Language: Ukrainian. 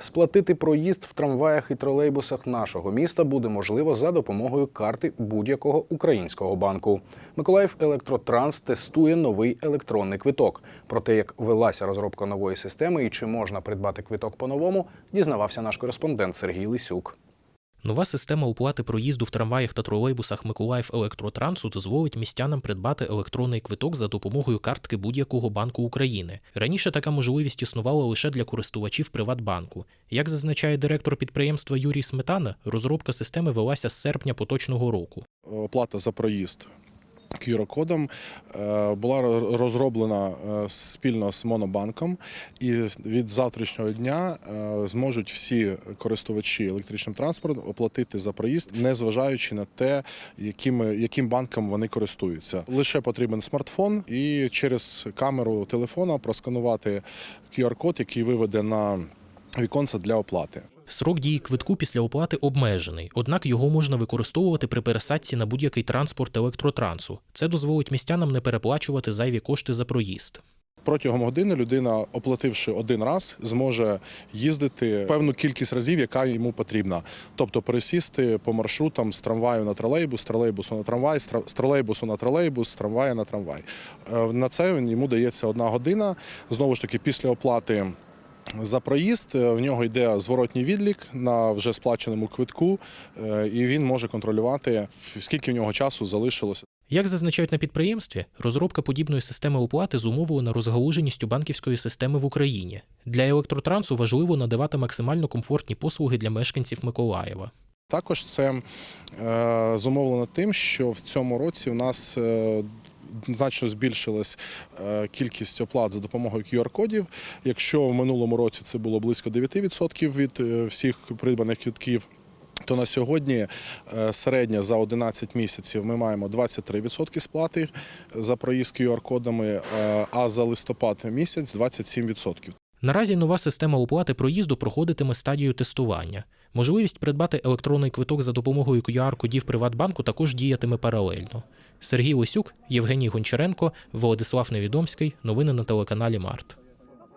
Сплатити проїзд в трамваях і тролейбусах нашого міста буде можливо за допомогою карти будь-якого українського банку. Миколаїв Електротранс тестує новий електронний квиток. Про те, як велася розробка нової системи і чи можна придбати квиток по-новому, дізнавався наш кореспондент Сергій Лисюк. Нова система оплати проїзду в трамваях та тролейбусах Миколаїв Електротрансу дозволить містянам придбати електронний квиток за допомогою картки будь-якого банку України. Раніше така можливість існувала лише для користувачів Приватбанку. Як зазначає директор підприємства Юрій Сметана, розробка системи велася з серпня поточного року. оплата за проїзд QR-кодом е, була розроблена е, спільно з Монобанком, і від завтрашнього дня е, зможуть всі користувачі електричним транспортом оплатити за проїзд, незважаючи на те, яким, яким банком вони користуються. Лише потрібен смартфон і через камеру телефона просканувати QR-код, який виведе на віконце для оплати. Срок дії квитку після оплати обмежений, однак його можна використовувати при пересадці на будь-який транспорт електротрансу. Це дозволить містянам не переплачувати зайві кошти за проїзд. Протягом години людина, оплативши один раз, зможе їздити певну кількість разів, яка йому потрібна. Тобто пересісти по маршрутам з трамваю на тролейбус, тролейбусу на трамвай, з тролейбусу на тролейбус, з трамвая на трамвай. Е, На це йому дається одна година. Знову ж таки, після оплати. За проїзд е, в нього йде зворотній відлік на вже сплаченому квитку, е, і він може контролювати, скільки в нього часу залишилося. Як зазначають на підприємстві, розробка подібної системи оплати зумовлена розгалуженістю банківської системи в Україні. Для електротрансу важливо надавати максимально комфортні послуги для мешканців Миколаєва. Також це е, зумовлено тим, що в цьому році в нас значно збільшилась е, кількість оплат за допомогою QR-кодів. Якщо в минулому році це було близько 9% від е, всіх придбаних квитків. То на сьогодні е, середня за 11 місяців ми маємо 23% сплати за проїзд QR-кодами, а за листопад місяць 27%. Наразі нова система оплати проїзду проходитиме стадію тестування. Можливість придбати електронний квиток за допомогою QR-кодів Приватбанку також діятиме паралельно. Сергій Лисюк, Євгеній Гончаренко, Володислав Невідомський. Новини на телеканалі Март.